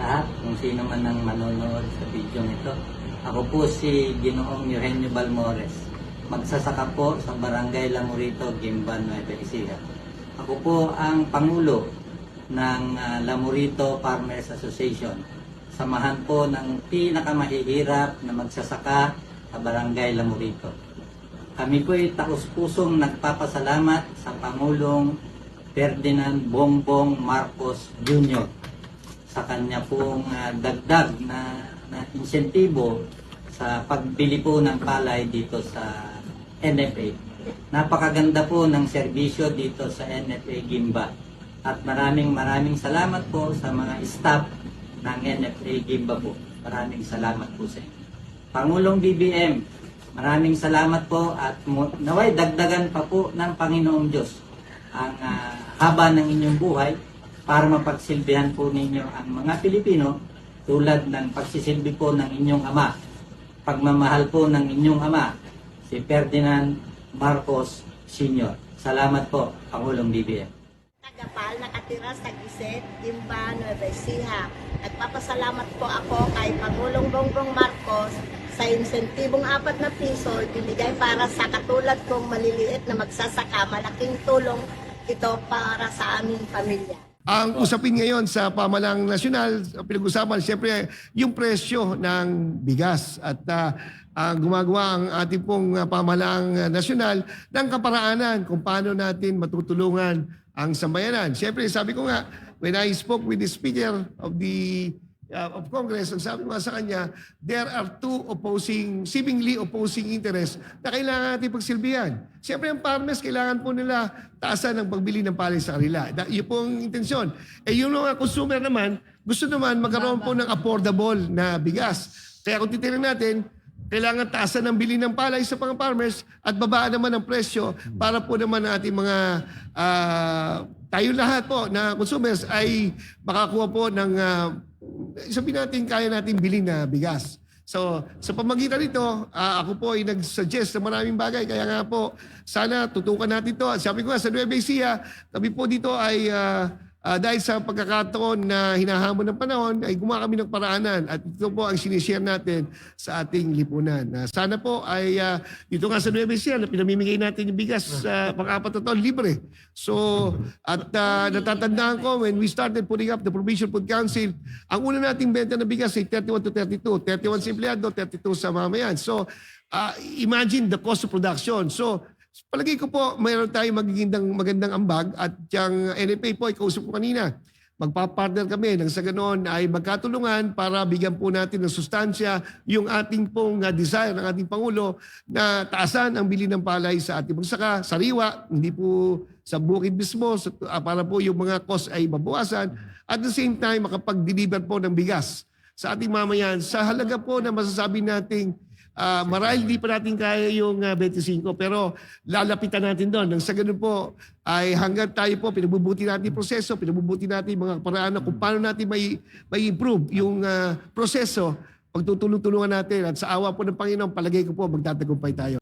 lahat, kung sino man ang manonood sa video ito. Ako po si Ginoong Eugenio Balmores. Magsasaka po sa Barangay Lamurito, Gimban, Nueva Ecija. Ako po ang Pangulo ng ah, Lamurito Farmers Association. Samahan po ng pinakamahihirap na magsasaka sa Barangay Lamurito. Kami po ay taus-pusong nagpapasalamat sa Pangulong Ferdinand Bongbong Marcos Jr. sa kanya pong ah, dagdag na, na insentibo sa pagbili po ng palay dito sa NFA. Napakaganda po ng serbisyo dito sa NFA Gimba. At maraming maraming salamat po sa mga staff ng NFA Gimba po. Maraming salamat po sa inyo. Pangulong BBM, maraming salamat po at naway dagdagan pa po ng Panginoong Diyos ang ah, haba ng inyong buhay para mapagsilbihan po ninyo ang mga Pilipino tulad ng pagsisilbi po ng inyong ama, pagmamahal po ng inyong ama, si Ferdinand Marcos Sr. Salamat po, Pangulong BBM. Tagapal, nakatira sa Giset, Gimba, Nueva Ecija. Nagpapasalamat po ako kay Pangulong Bongbong Marcos sa insentibong apat na piso ibinigay para sa katulad kong maliliit na magsasaka. Malaking tulong ito para sa aming pamilya. Ang usapin ngayon sa pamalang nasyonal, pinag-usapan siyempre yung presyo ng bigas at ah, ang gumagawa ang ating pong ah, pamalang nasyonal ng kaparaanan kung paano natin matutulungan ang sambayanan. Siyempre, sabi ko nga, when I spoke with the Speaker of the uh, of Congress, ang sabi nga sa kanya, there are two opposing, seemingly opposing interests na kailangan natin pagsilbihan. Siyempre, ang farmers, kailangan po nila taasan ng pagbili ng palay sa kanila. Yun po ang intensyon. Eh, yung mga consumer naman, gusto naman magkaroon po ng affordable na bigas. Kaya kung titignan natin, kailangan taasan ng bili ng palay sa mga farmers at babaan naman ang presyo para po naman ang ating mga ah, tayo lahat po na consumers ay makakuha po ng ah, sabihin natin kaya natin bilhin na bigas. So, sa pamagitan nito, ah, ako po ay nag-suggest ng maraming bagay. Kaya nga po, sana tutukan natin to. At sabi ko nga, sa Nueva Ecija, kami po dito ay ah, ah, dahil sa pagkakataon na hinahamon ng panahon, ay gumawa kami ng paraanan. At ito po ang sinishare natin sa ating lipunan. Ah, sana po ay ah, dito nga sa Nueva Ecija, na pinamimigay natin yung bigas sa pang-apat na taon, libre. So, at ah, natatandaan ko, when we started putting up the Provincial Food Council, ang una nating benta ng bigas ay 31 to 32. 31 sa empleyado, 32 sa mamayan. So, ah, imagine the cost of production. So, palagay ko po, mayroon tayong magiging magandang ambag at yung NFA po, ay kausap ko kanina. Magpapartner kami nang sa ganoon ay magkatulungan para bigyan po natin ng sustansya yung ating pong ah, desire ng ating Pangulo na taasan ang bili ng palay sa ating magsaka, sariwa, hindi po sa bukid mismo ah, para po yung mga cost ay mabawasan. At the same time, makapag-deliver po ng bigas sa ating mamayan sa halaga po na masasabi nating Ah, marahil hindi pa natin kaya yung ah, 25 pero lalapitan natin doon. Nang sa ganun po ay hanggang tayo po pinabubuti natin yung proseso, pinabubuti natin yung mga paraan na kung paano natin may, may improve yung ah, proseso pagtutulong-tulungan natin at sa awa po ng Panginoon palagay ko po magtatagumpay tayo.